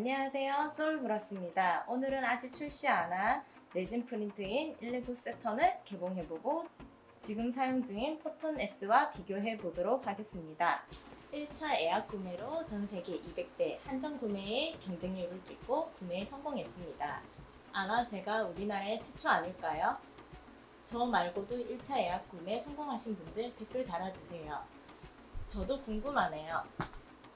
안녕하세요. 소울브라스입니다. 오늘은 아직 출시 안 한 레진 프린트인 119 세턴을 개봉해보고 지금 사용 중인 포톤 S와 비교해 보도록 하겠습니다. 1차 예약 구매로 전 세계 200대 한정 구매에 경쟁률을 뚫고 구매에 성공했습니다. 아마 제가 우리나라의 최초 아닐까요? 저 말고도 1차 예약 구매 성공하신 분들 댓글 달아주세요. 저도 궁금하네요.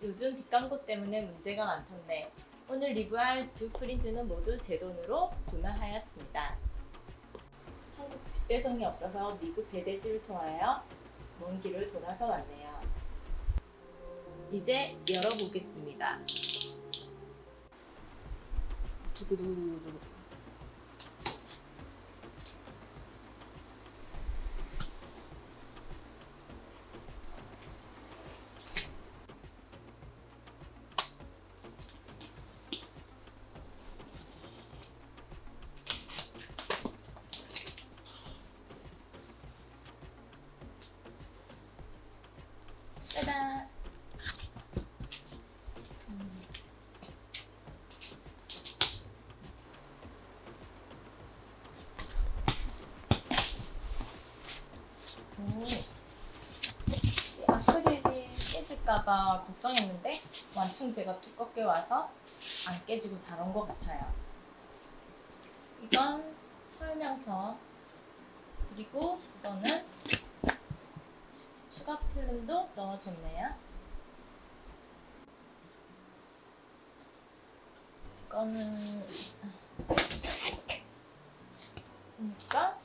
요즘 뒷광고 때문에 문제가 많던데 오늘 리뷰할 두 프린트는 모두 제 돈으로 구매하였습니다. 한국 집배송이 없어서 미국 배대지를 통하여 먼 길을 돌아서 왔네요. 이제 열어보겠습니다. 두구두구두구. 깨질까봐 걱정했는데 완충제가 두껍게 와서 안 깨지고 잘 온 것 같아요. 이건 설명서 그리고 이거는 추가 필름도 넣어줬네요. 이거는 보니까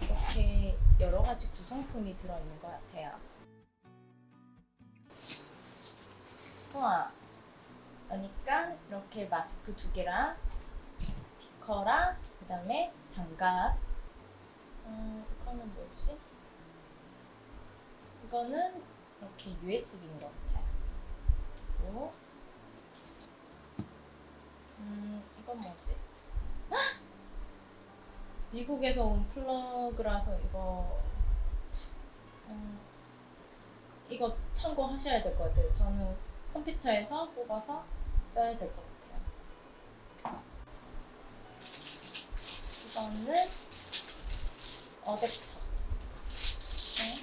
이렇게 여러 가지 구성품이 들어있는 것 같아요. 우와, 그러니까 이렇게 마스크 두 개랑 비커랑 그다음에 장갑. 음, 이거는 뭐지? 이거는 이렇게 USB인 것 같아요. 그리고 음 이건 뭐지? 헉! 미국에서 온 플러그라서 이거 음, 이거 참고하셔야 될 것 같아요. 저는 컴퓨터에서 뽑아서 써야 될 것 같아요. 이거는 어댑터. 네.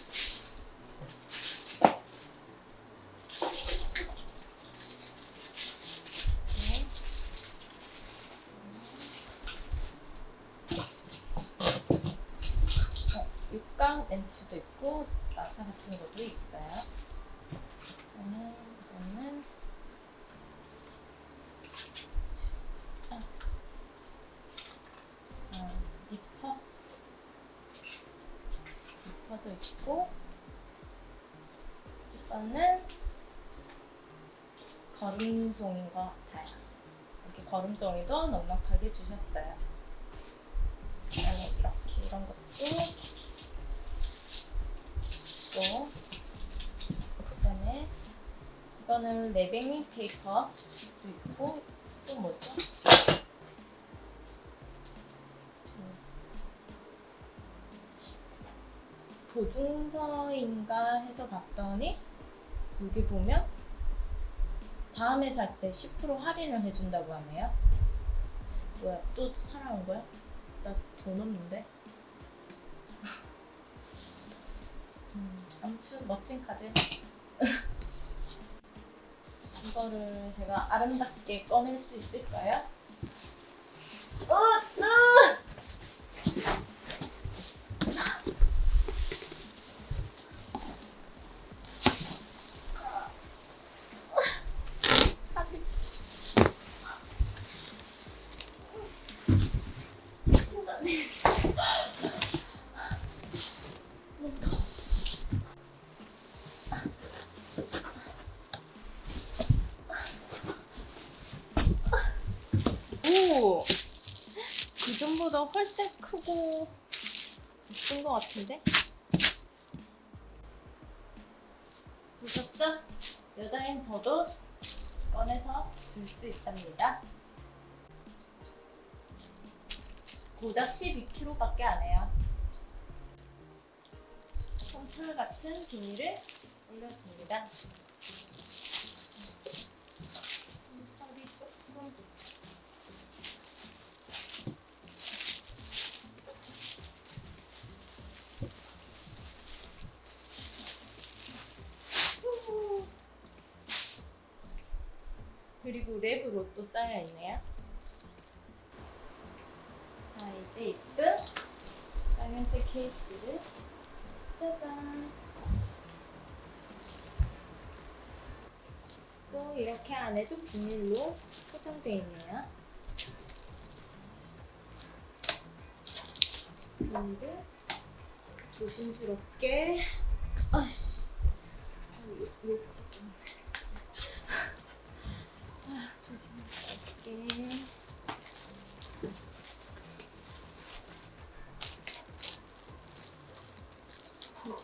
어, 육각 렌치도 있고 나사 같은 것도 있어요. 이거는 이거는 아, 아, 니퍼 니퍼도 있고 이거는 걸음종인 것 같아요. 이렇게 걸음종이도 넉넉하게 주셨어요. 이렇게 이런 것도 그다음에 이거는 레벨링 페이퍼도 있고 또 뭐죠? 음. 보증서인가 해서 봤더니 여기 보면 다음에 살 때 10% 할인을 해준다고 하네요. 뭐야 또 살아온 거야? 나 돈 없는데. 음, 아무튼 멋진 카드. 이거를 제가 아름답게 꺼낼 수 있을까요? 어, 으! 진짜네. 너무 더워. 오! 그 전보다 훨씬 크고 예쁜 것 같은데? 보셨죠? 여자인 저도 꺼내서 줄 수 있답니다. 고작 12kg밖에 안 해요. 솜털 같은 비닐을 올려줍니다. 솜털이 조금 그리고 랩으로 또 쌓여 있네요. 자 이제 이쁜 빨간색 케이스를 짜잔. 또 이렇게 안에도 비닐로 포장되어 있네요. 비닐을 조심스럽게 아씨 요, 요. 아, 조심스럽게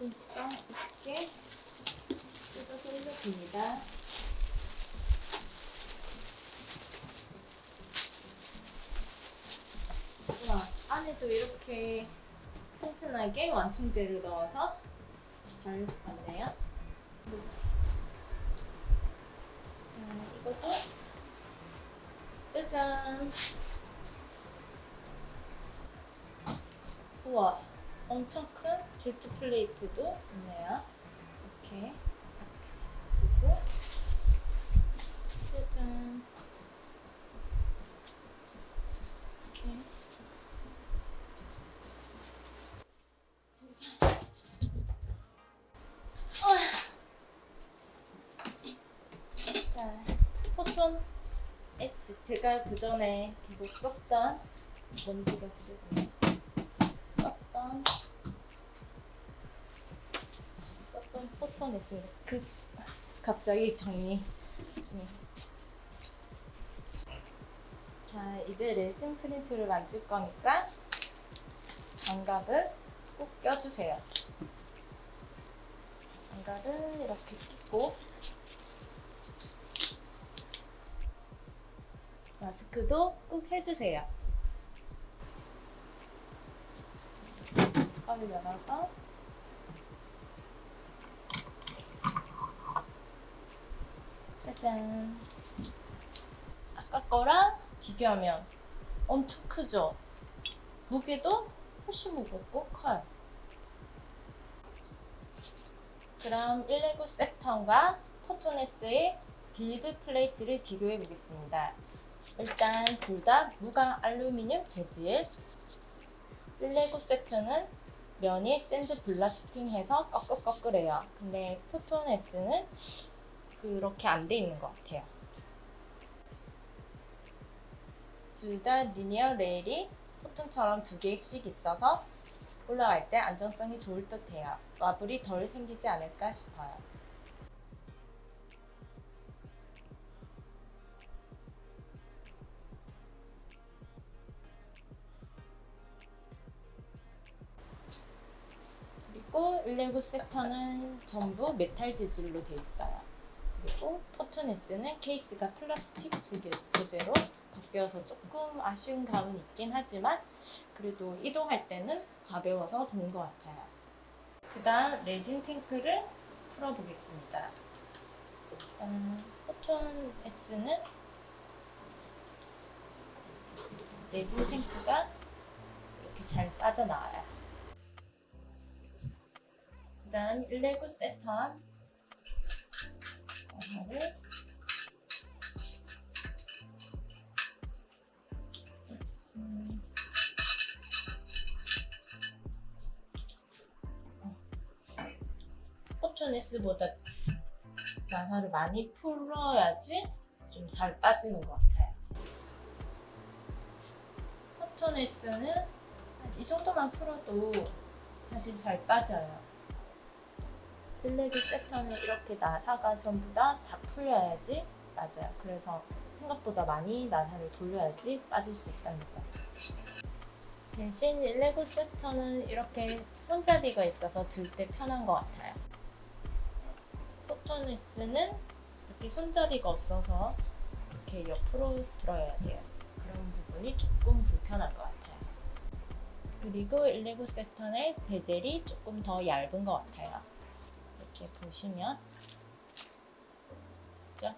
조심성 있게 뜯어서 올려줍니다. 우와, 안에도 이렇게 튼튼하게 완충제를 넣어서 잘 왔네요. 자, 이것도 짜잔. 우와, 엄청 큰 길트 플레이트도 있네요. 이렇게 그리고. 짜잔. 제가 그 전에 계속 썼던 먼지가 쓰고 썼던 썼던 포톤 S 그 갑자기 정리 좀. 자 이제 레진 프린트를 만질 거니까 장갑을 꼭 껴주세요. 장갑을 이렇게 끼고 마스크도 꼭 해주세요. 뚜껑을 열어서 짜잔. 아까 거랑 비교하면 엄청 크죠? 무게도 훨씬 무겁고 커요. 그럼 119 세턴과 포토네스의 빌드 플레이트를 비교해 보겠습니다. 일단 둘 다 무광 알루미늄 재질 119 세트는 면이 샌드 블라스팅해서 꺼끌꺼끌해요. 근데 포톤S는 그렇게 안 돼 있는 것 같아요. 둘 다 리니어 레일이 포톤처럼 두 개씩 있어서 올라갈 때 안정성이 좋을 듯 해요. 마블이 덜 생기지 않을까 싶어요. 그리고 119 섹터는 전부 메탈 재질로 되어 있어요. 그리고 포토네스는 케이스가 플라스틱 소재, 소재로 바뀌어서 조금 아쉬운 감은 있긴 하지만 그래도 이동할 때는 가벼워서 좋은 것 같아요. 그 다음 레진 탱크를 풀어보겠습니다. 일단 포톤 S는 레진 탱크가 이렇게 잘 빠져나와요. 그 다음 1레고 세턴 하나를 음, 포토네스보다 나사를 많이 풀어야지 좀 잘 빠지는 것 같아요. 포토네스는 한이 정도만 풀어도 사실 잘 빠져요. 빌레기 세턴은 이렇게 나사가 전부 다 다 풀려야지 맞아요. 그래서 생각보다 많이 나사를 돌려야지 빠질 수 있다는 거. 대신 레고 세터는 이렇게 손잡이가 있어서 들 때 편한 것 같아요. 포토네스는 이렇게 손잡이가 없어서 이렇게 옆으로 들어야 돼요. 그런 부분이 조금 불편한 것 같아요. 그리고 일레고 세턴의 베젤이 조금 더 얇은 것 같아요. 이렇게 보시면 있죠?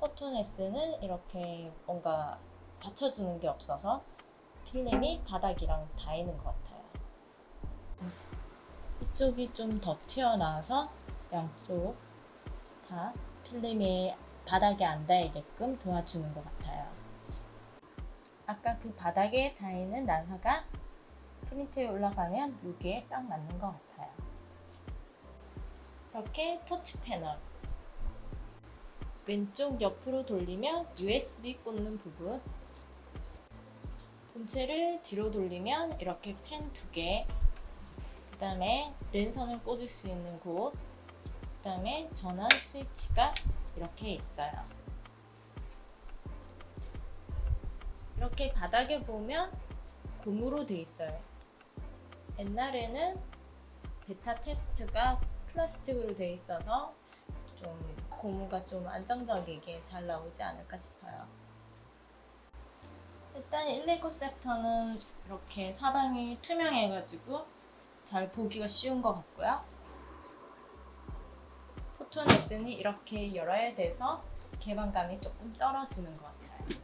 포토네스는 이렇게 뭔가 받쳐주는 게 없어서 필름이 바닥이랑 닿이는 것 같아요. 이쪽이 좀 더 튀어나와서 양쪽 다 필름이 바닥에 안 닿게끔 도와주는 것 같아요. 아까 그 바닥에 닿이는 나사가 프린트에 올라가면 여기에 딱 맞는 것 같아요. 이렇게 터치 패널 왼쪽 옆으로 돌리면 USB 꽂는 부분 본체를 뒤로 돌리면 이렇게 펜 두 개, 그 다음에 랜선을 꽂을 수 있는 곳, 그 다음에 전원 스위치가 이렇게 있어요. 이렇게 바닥에 보면 고무로 돼 있어요. 옛날에는 베타 테스트가 플라스틱으로 돼 있어서 좀 고무가 좀 안정적이게 잘 나오지 않을까 싶어요. 일단 119 셉터는 이렇게 사방이 투명해가지고 잘 보기가 쉬운 것 같고요. S는 이렇게 열어야 돼서 개방감이 조금 떨어지는 것 같아요.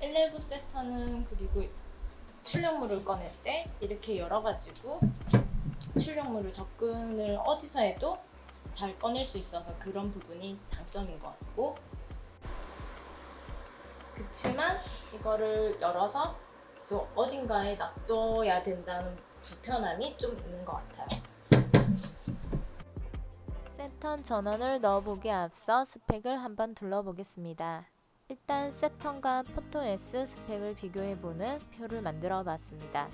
119 셉터는 그리고 출력물을 꺼낼 때 이렇게 열어가지고 출력물을 접근을 어디서 해도 잘 꺼낼 수 있어서 그런 부분이 장점인 것 같고 그치만 이거를 열어서 계속 어딘가에 놔둬야 된다는 불편함이 좀 있는 것 같아요. 세턴 전원을 넣어보기에 앞서 스펙을 한번 둘러보겠습니다. 일단 세턴과 포토 S 스펙을 비교해보는 표를 만들어 봤습니다.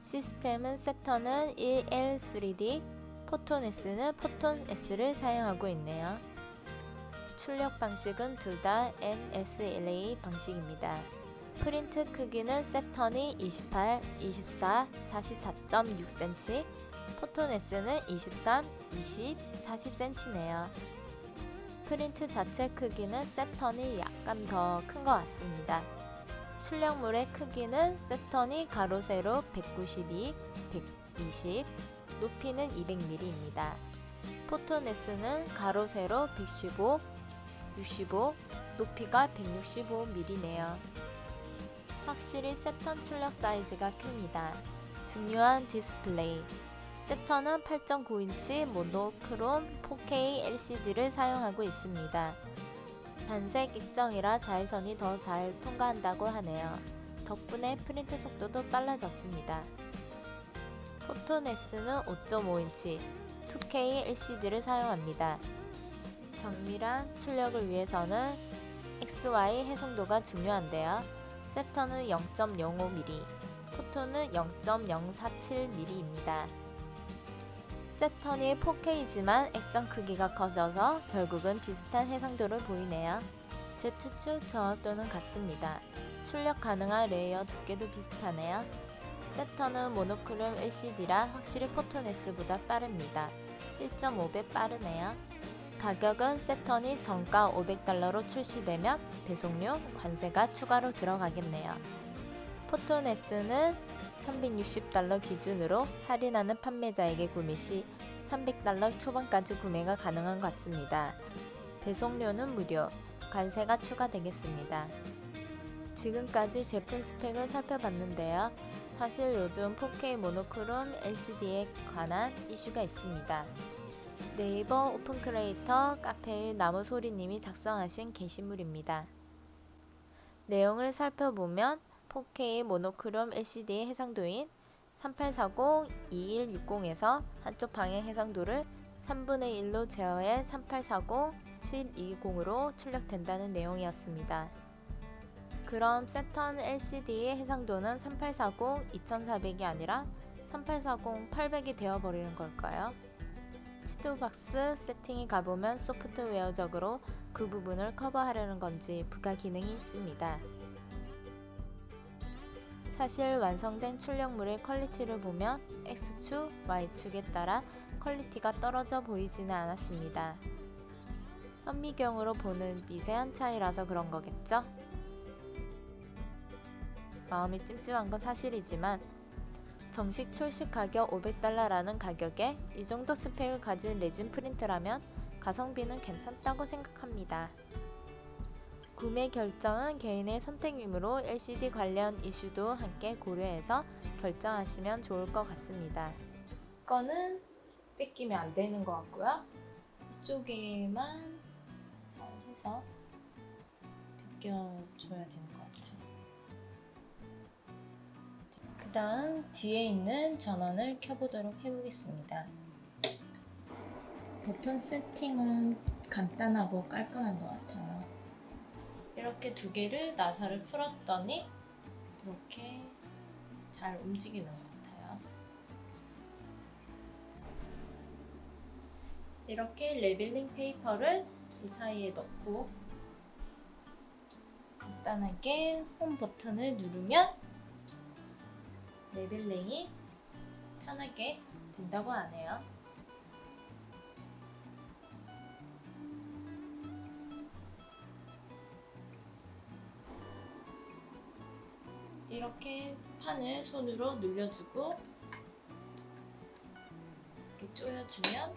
시스템은 세턴은 1L3D, 포톤 S는 포톤 S를 사용하고 있네요. 출력 방식은 둘 다 MSLA 방식입니다. 프린트 크기는 세턴이 28, 24, 44.6cm, 포톤 S는 23, 20, 40cm네요. 프린트 자체 크기는 세턴이 약간 더 큰 것 같습니다. 출력물의 크기는 세턴이 가로 세로 192, 120, 높이는 200mm입니다. 포톤 S는 가로 세로 115, 65, 높이가 165mm네요. 확실히 세턴 출력 사이즈가 큽니다. 중요한 디스플레이. 세턴은 8.9인치 모노크롬 4K LCD를 사용하고 있습니다. 단색 액정이라 자외선이 더 잘 통과한다고 하네요. 덕분에 프린트 속도도 빨라졌습니다. 포톤 S는 5.5인치 2K LCD를 사용합니다. 정밀한 출력을 위해서는 XY 해상도가 중요한데요. 세턴은 0.05mm, 포톤은 0.047mm입니다. 세턴이 4K지만 액정 크기가 커져서 결국은 비슷한 해상도를 보이네요. 제 추측 정확도는 같습니다. 출력 가능한 레이어 두께도 비슷하네요. 세턴은 모노크롬 LCD라 확실히 포톤 S보다 빠릅니다. 1.5배 빠르네요. 가격은 세턴이 정가 500달러로 출시되면 배송료, 관세가 추가로 들어가겠네요. S는 360달러 기준으로 할인하는 판매자에게 구매 시 300달러 초반까지 구매가 가능한 것 같습니다. 배송료는 무료, 관세가 추가되겠습니다. 지금까지 제품 스펙을 살펴봤는데요. 사실 요즘 4K 모노크롬 LCD에 관한 이슈가 있습니다. 네이버 오픈 크리에이터 카페의 나무소리님이 작성하신 게시물입니다. 내용을 살펴보면 4K 모노크롬 LCD의 해상도인 3840-2160에서 한쪽 방의 해상도를 3분의 1로 제어해 3840-720으로 출력된다는 내용이었습니다. 그럼 세턴 LCD의 해상도는 3840-2400이 아니라 3840-800이 되어버리는 걸까요? 치도박스 세팅에 가보면 소프트웨어적으로 그 부분을 커버하려는 건지 부가 기능이 있습니다. 사실 완성된 출력물의 퀄리티를 보면 X축, Y축에 따라 퀄리티가 떨어져 보이지는 않았습니다. 현미경으로 보는 미세한 차이라서 그런 거겠죠? 마음이 찜찜한 건 사실이지만 정식 출시 가격 500달러라는 가격에 이 정도 스펙을 가진 레진 프린트라면 가성비는 괜찮다고 생각합니다. 구매 결정은 개인의 선택이므로 LCD 관련 이슈도 함께 고려해서 결정하시면 좋을 것 같습니다. 이거는 뺏기면 안 되는 것 같고요. 한쪽에만 해서 벗겨줘야 되는 것 같아요. 그 다음 뒤에 있는 전원을 켜보도록 해보겠습니다. 버튼 세팅은 간단하고 깔끔한 것 같아요. 이렇게 두 개를 나사를 풀었더니 이렇게 잘 움직이는 것 같아요. 이렇게 레벨링 페이퍼를 이 사이에 넣고 간단하게 홈 버튼을 누르면 레벨링이 편하게 된다고 하네요. 이렇게 판을 손으로 눌려주고 이렇게 조여주면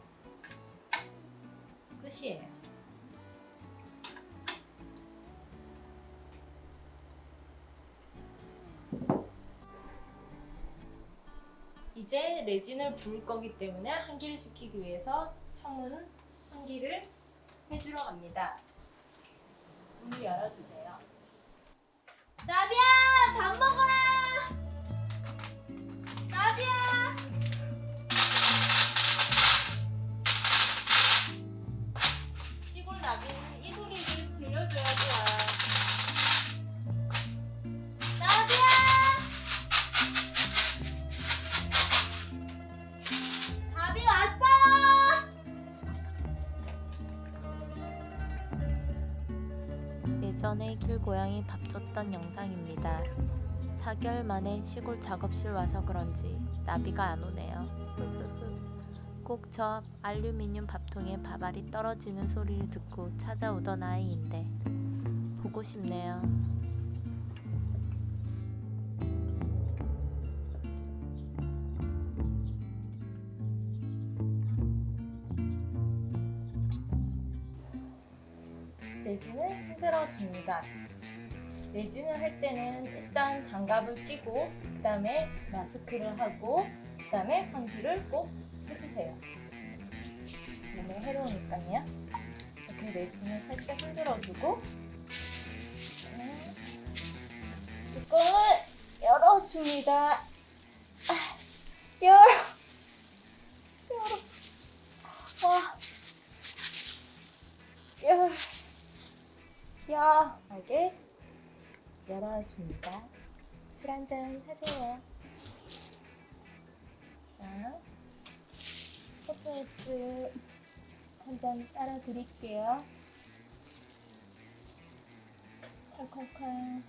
끝이에요. 이제 레진을 부을 거기 때문에 환기를 시키기 위해서 창문 환기를 해주러 갑니다. 문을 열어주세요. 나비야 밥 먹어. 나 고양이 밥 줬던 영상입니다. 4개월 만에 시골 작업실 와서 그런지 나비가 안 오네요. 꼭 저 알루미늄 밥통에 밥알이 떨어지는 소리를 듣고 찾아오던 아이인데 보고 싶네요. 레진을 흔들어 줍니다. 레진을 할 때는 일단 장갑을 끼고 그 다음에 마스크를 하고 그 다음에 환기를 꼭 해주세요. 너무 해로우니까요. 이렇게 레진을 살짝 흔들어주고 네. 뚜껑을 열어줍니다. 아, 열어, 열어줍니다. 술 한잔 하세요. 자, 포토에스 한잔 따라 드릴게요. 콸콸콸.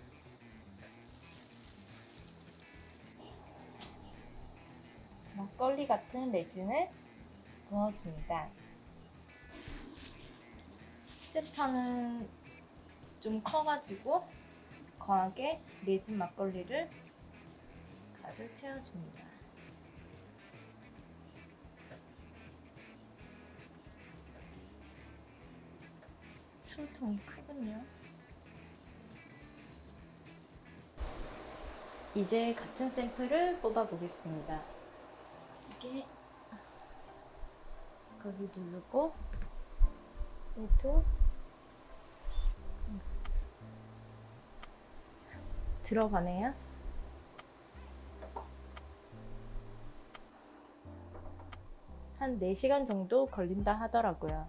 막걸리 같은 레진을 부어줍니다. 스테파는 좀 커가지고 거하게 레진 막걸리를 가득 채워줍니다. 술통이 크군요. 이제 같은 샘플을 뽑아 보겠습니다. 이게 거기 누르고 얘도 들어가네요. 한 4시간 정도 걸린다 하더라고요.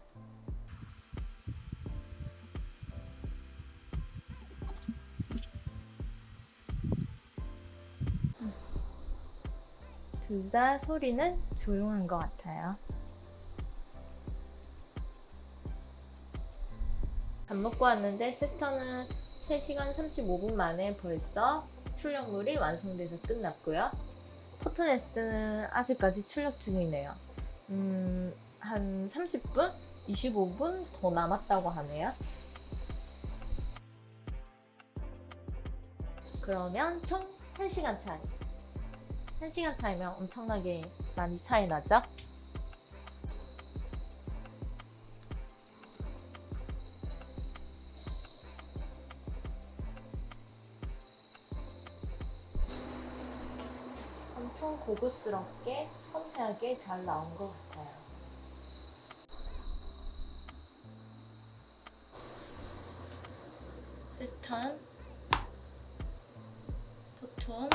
둘 다 소리는 조용한 것 같아요. 밥 먹고 왔는데 세터는 3시간 35분 만에 벌써 출력물이 완성돼서 끝났고요. 포토네스는 아직까지 출력 중이네요. 음, 한 30분? 25분 더 남았다고 하네요. 그러면 총 1시간 차이. 1시간 차이면 엄청나게 많이 차이 나죠? 엄청 고급스럽게 섬세하게 잘 나온 것 같아요. 세턴 포톤,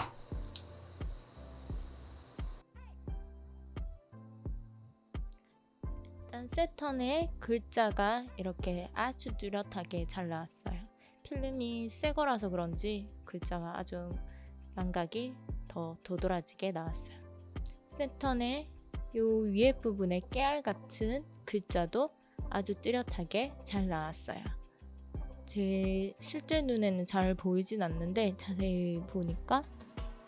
일단 세턴의 글자가 이렇게 아주 뚜렷하게 잘 나왔어요. 필름이 새 거라서 그런지 글자가 아주 양각이 더 도드라지게 나왔어요. 세턴의 요 위에 부분에 깨알 같은 글자도 아주 뚜렷하게 잘 나왔어요. 제 실제 눈에는 잘 보이진 않는데 자세히 보니까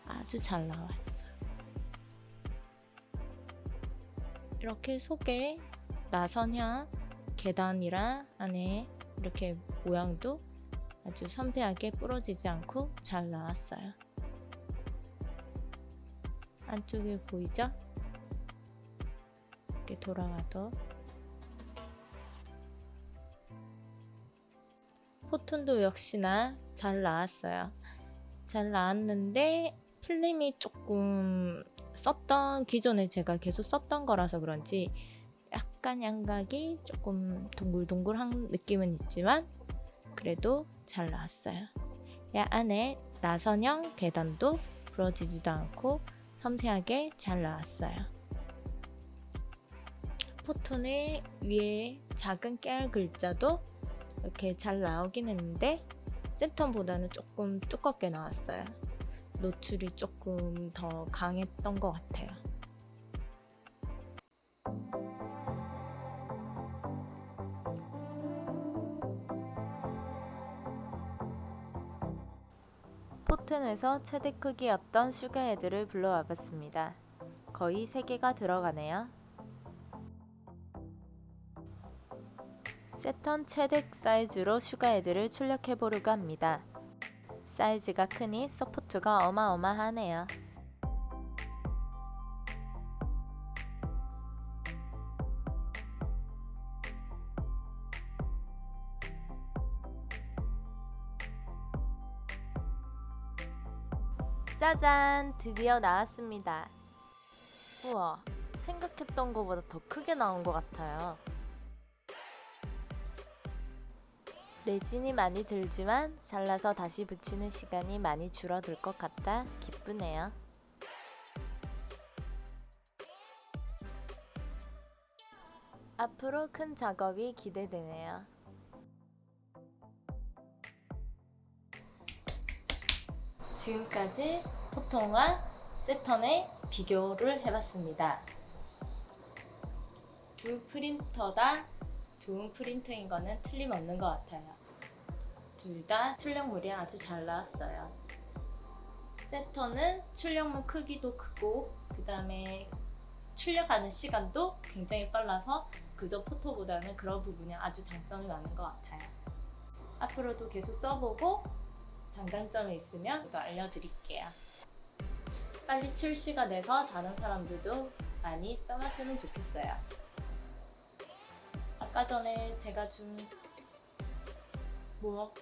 아주 잘 나왔어요. 이렇게 속에 나선향 계단이랑 안에 이렇게 모양도 아주 섬세하게 부러지지 않고 잘 나왔어요. 안쪽에 보이죠? 이렇게 돌아가도 포톤도 역시나 잘 나왔어요. 잘 나왔는데 필름이 조금 썼던 기존에 제가 계속 썼던 거라서 그런지 약간 양각이 조금 동글동글한 느낌은 있지만 그래도 잘 나왔어요. 이 안에 나선형 계단도 부러지지도 않고 섬세하게 잘 나왔어요. 포톤의 위에 작은 깨알 글자도 이렇게 잘 나오긴 했는데 센텀보다는 조금 두껍게 나왔어요. 노출이 조금 더 강했던 것 같아요. 포튼에서 최대 크기였던 슈가헤드를 불러와 봤습니다. 거의 3개가 들어가네요. 세턴 최대 사이즈로 슈가헤드를 출력해 보려고 합니다. 사이즈가 크니 서포트가 어마어마하네요. 짜잔! 드디어 나왔습니다. 우와, 생각했던 것보다 더 크게 나온 것 같아요. 레진이 많이 들지만 잘라서 다시 붙이는 시간이 많이 줄어들 것 같아 기쁘네요. 앞으로 큰 작업이 기대되네요. 지금까지 포톤과 세턴의 비교를 해봤습니다. 두 프린터 다 좋은 프린터인 거는 틀림없는 것 같아요. 둘 다 출력물이 아주 잘 나왔어요. 세턴은 출력물 크기도 크고 그 다음에 출력하는 시간도 굉장히 빨라서 그저 포토보다는 그런 부분이 아주 장점이 많은 것 같아요. 앞으로도 계속 써보고 장단점이 있으면 제가 알려드릴게요. 빨리 출시가 돼서 다른 사람들도 많이 써봤으면 좋겠어요. 아까 전에 제가 준 뭐